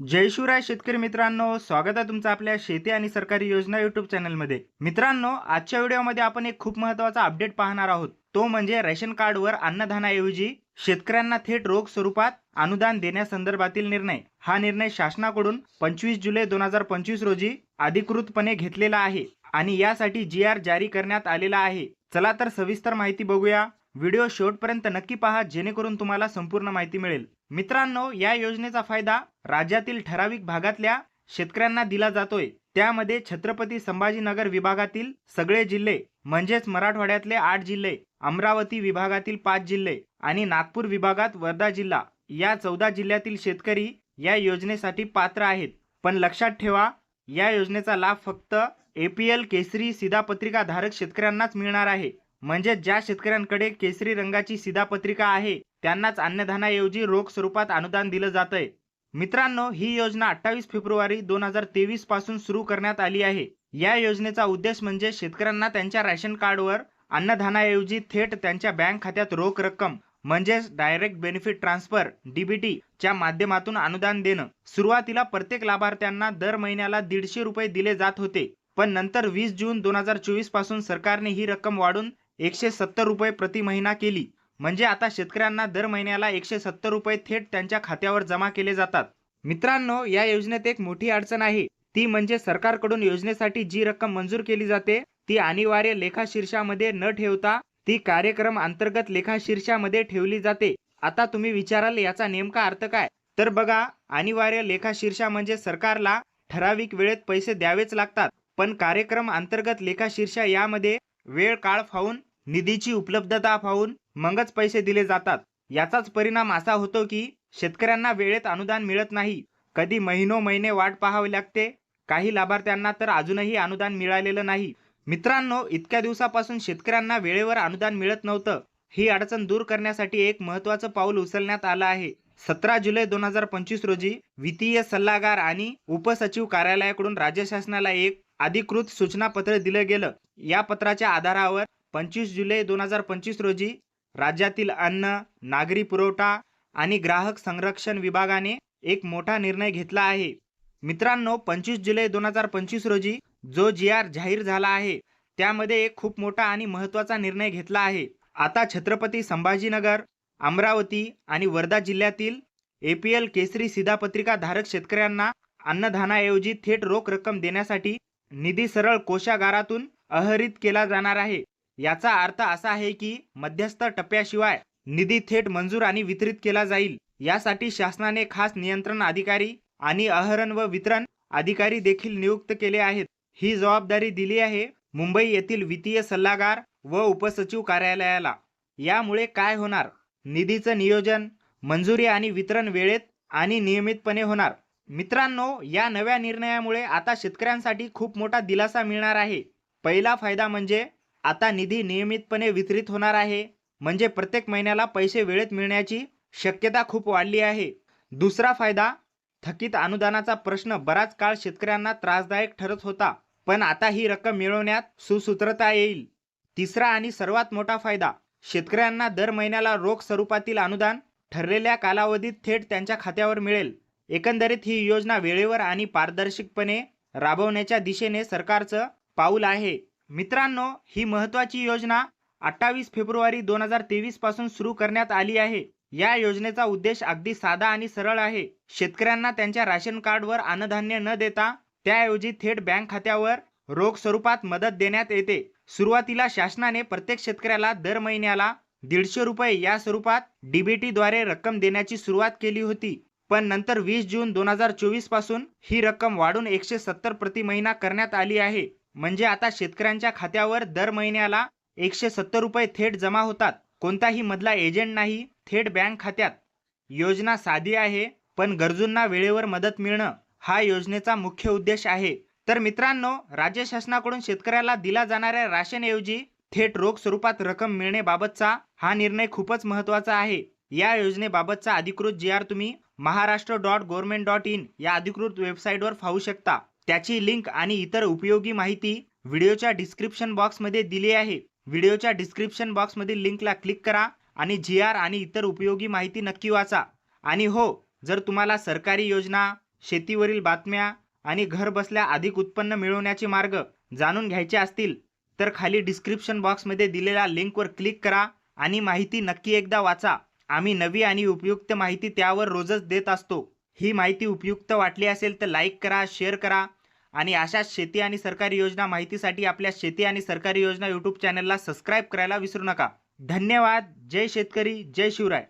जय शिवराय शेतकरी मित्रांनो स्वागत आहे तुमचं आपल्या शेती आणि सरकारी योजना युट्यूब चॅनलमध्ये मित्रांनो आजच्या व्हिडिओमध्ये आपण एक खूप महत्त्वाचा अपडेट पाहणार आहोत. तो म्हणजे रेशन कार्डवर अन्नधानाऐवजी शेतकऱ्यांना थेट रोख स्वरूपात अनुदान देण्यासंदर्भातील निर्णय. हा निर्णय शासनाकडून पंचवीस जुलै दोन हजार पंचवीस रोजी अधिकृतपणे घेतलेला आहे आणि यासाठी जी आर जारी करण्यात आलेला आहे. चला तर सविस्तर माहिती बघूया. व्हिडिओ शेवटपर्यंत नक्की पहा जेणेकरून तुम्हाला संपूर्ण माहिती मिळेल. मित्रांनो या योजनेचा फायदा राज्यातील ठराविक भागातल्या शेतकऱ्यांना दिला जातोय. त्यामध्ये छत्रपती संभाजीनगर विभागातील सगळे जिल्हे म्हणजेच मराठवाड्यातले आठ जिल्हे अमरावती विभागातील पाच जिल्हे आणि नागपूर विभागात वर्धा जिल्हा या चौदा जिल्ह्यातील शेतकरी या योजनेसाठी पात्र आहेत. पण लक्षात ठेवा या योजनेचा लाभ फक्त एपीएल केसरी शिधापत्रिका धारक शेतकऱ्यांनाच मिळणार आहे. म्हणजे ज्या शेतकऱ्यांकडे केसरी रंगाची शिधापत्रिका आहे त्यांनाच अन्नधानाऐवजी रोख स्वरूपात अनुदान दिलं जातंय. मित्रांनो ही योजना अठ्ठावीस फेब्रुवारी दोन हजार तेवीसपासून सुरू करण्यात आली आहे. या योजनेचा उद्देश म्हणजे शेतकऱ्यांना त्यांच्या रॅशन कार्डवर अन्नधानाऐवजी थेट त्यांच्या बँक खात्यात रोख रक्कम म्हणजेच डायरेक्ट बेनिफिट ट्रान्सफर डीबीटी च्या माध्यमातून अनुदान देणं. सुरुवातीला प्रत्येक लाभार्थ्यांना दर महिन्याला दीडशे रुपये दिले जात होते पण नंतर वीस जून दोन हजार चोवीसपासून सरकारने ही रक्कम वाढून एकशे सत्तर रुपये प्रति महिना केली. म्हणजे आता शेतकऱ्यांना दर महिन्याला एकशे सत्तर रुपये थेट त्यांच्या खात्यावर जमा केले जातात. मित्रांनो या योजनेत एक मोठी अडचण आहे. ती म्हणजे सरकारकडून योजनेसाठी जी रक्कम मंजूर केली जाते ती अनिवार्य लेखाशीर्षामध्ये न ठेवता ती कार्यक्रम अंतर्गत लेखाशीर्षामध्ये ठेवली जाते. आता तुम्ही विचाराल याचा नेमका अर्थ काय? तर बघा अनिवार्य लेखाशीर्षा म्हणजे सरकारला ठराविक वेळेत पैसे द्यावेच लागतात. पण कार्यक्रम अंतर्गत लेखाशीर्षा यामध्ये वेळ काळ फावून निधीची उपलब्धता फावून मगच पैसे दिले जातात. याचाच परिणाम असा होतो की शेतकऱ्यांना वेळेत अनुदान मिळत नाही. कधी महिनो महिने वाट पाहावी लागते. काही लाभार्थ्यांना तर अजूनही अनुदान मिळालेलं नाही. मित्रांनो इतक्या दिवसापासून शेतकऱ्यांना वेळेवर अनुदान मिळत नव्हतं. ही अडचण दूर करण्यासाठी एक महत्वाचं पाऊल उचलण्यात आलं आहे. सतरा जुलै दोन हजार पंचवीस रोजी वित्तीय सल्लागार आणि उपसचिव कार्यालयाकडून राज्य शासनाला एक अधिकृत सूचनापत्र दिलं गेलं. या पत्राच्या आधारावर पंचवीस जुलै दोन हजार पंचवीस रोजी राज्यातील अन्न नागरी पुरवठा आणि ग्राहक संरक्षण विभागाने एक मोठा निर्णय घेतला आहे. मित्रांनो पंचवीस जुलै दोन हजार पंचवीस रोजी जो जी आर जाहीर झाला आहे त्यामध्ये एक खूप मोठा आणि महत्त्वाचा निर्णय घेतला आहे. आता छत्रपती संभाजीनगर अमरावती आणि वर्धा जिल्ह्यातील ए पी एल केसरी सिधापत्रिका धारक शेतकऱ्यांना अन्नधानाऐवजी थेट रोख रक्कम देण्यासाठी निधी सरळ कोशागारातून अहरित केला जाणार आहे. याचा अर्थ असा आहे की मध्यस्थ टप्प्याशिवाय निधी थेट मंजूर आणि वितरित केला जाईल. यासाठी शासनाने खास नियंत्रण अधिकारी आणि अहरण व वितरण अधिकारी देखील नियुक्त केले आहेत. ही जबाबदारी दिली आहे मुंबई येथील वित्तीय सल्लागार व उपसचिव कार्यालयाला. यामुळे काय होणार? निधीचं नियोजन मंजुरी आणि वितरण वेळेत आणि नियमितपणे होणार. मित्रांनो या नव्या निर्णयामुळे आता शेतकऱ्यांसाठी खूप मोठा दिलासा मिळणार आहे. पहिला फायदा म्हणजे आता निधी नियमितपणे वितरित होणार आहे. म्हणजे प्रत्येक महिन्याला पैसे वेळेत मिळण्याची शक्यता खूप वाढली आहे. दुसरा फायदा थकीत अनुदानाचा प्रश्न बराच काळ शेतकऱ्यांना त्रासदायक ठरत होता. पण आता ही रक्कम मिळवण्यात सुसूत्रता येईल. तिसरा आणि सर्वात मोठा फायदा शेतकऱ्यांना दर महिन्याला रोख स्वरूपातील अनुदान ठरलेल्या कालावधीत थेट त्यांच्या खात्यावर मिळेल. एकंदरीत ही योजना वेळेवर आणि पारदर्शकपणे राबवण्याच्या दिशेने सरकारचं पाऊल आहे. मित्रांनो ही महत्वाची योजना अठ्ठावीस फेब्रुवारी दोन हजार तेवीसपासून सुरू करण्यात आली आहे. या योजनेचा उद्देश अगदी साधा आणि सरळ आहे. शेतकऱ्यांना त्यांच्या राशन कार्डवर अन्नधान्य न देता त्याऐवजी थेट बँक खात्यावर रोख स्वरूपात मदत देण्यात येते. सुरुवातीला शासनाने प्रत्येक शेतकऱ्याला दर महिन्याला दीडशे रुपये या स्वरूपात डीबीटीद्वारे रक्कम देण्याची सुरुवात केली होती. पण नंतर वीस जून दोन हजार चोवीसपासून ही रक्कम वाढून एकशे सत्तर प्रति महिना करण्यात आली आहे. म्हणजे आता शेतकऱ्यांच्या खात्यावर दर महिन्याला एकशे सत्तर रुपये थेट जमा होतात. कोणताही मधला एजंट नाही थेट बँक खात्यात. योजना साधी आहे पण गरजूंना वेळेवर मदत मिळणं हा योजनेचा मुख्य उद्देश आहे. तर मित्रांनो राज्य शासनाकडून शेतकऱ्याला दिला जाणाऱ्या राशनऐवजी थेट रोख स्वरूपात रक्कम मिळण्याबाबतचा हा निर्णय खूपच महत्त्वाचा आहे. या योजनेबाबतचा अधिकृत जी आर तुम्ही Maharashtra dot government dot in या अधिकृत वेबसाईटवर पाहू शकता. त्याची लिंक आणि इतर उपयोगी माहिती व्हिडिओच्या डिस्क्रिप्शन बॉक्समध्ये दिली आहे. व्हिडिओच्या डिस्क्रिप्शन बॉक्समधील लिंकला क्लिक करा आणि जी आर आणि इतर उपयोगी माहिती नक्की वाचा. आणि हो जर तुम्हाला सरकारी योजना शेतीवरील बातम्या आणि घर बसल्या अधिक उत्पन्न मिळवण्याचे मार्ग जाणून घ्यायचे असतील तर खाली डिस्क्रिप्शन बॉक्समध्ये दिलेल्या लिंकवर क्लिक करा आणि माहिती नक्की एकदा वाचा. आम्ही नवी आणि उपयुक्त माहिती त्यावर रोजच देत असतो. ही माहिती उपयुक्त वाटली असेल तर लाईक करा शेअर करा आणि अशाच शेती आणि सरकारी योजना माहितीसाठी आपल्या शेती आणि सरकारी योजना यूट्यूब चॅनलला सबस्क्राईब करायला विसरू नका. धन्यवाद. जय शेतकरी. जय शिवराय.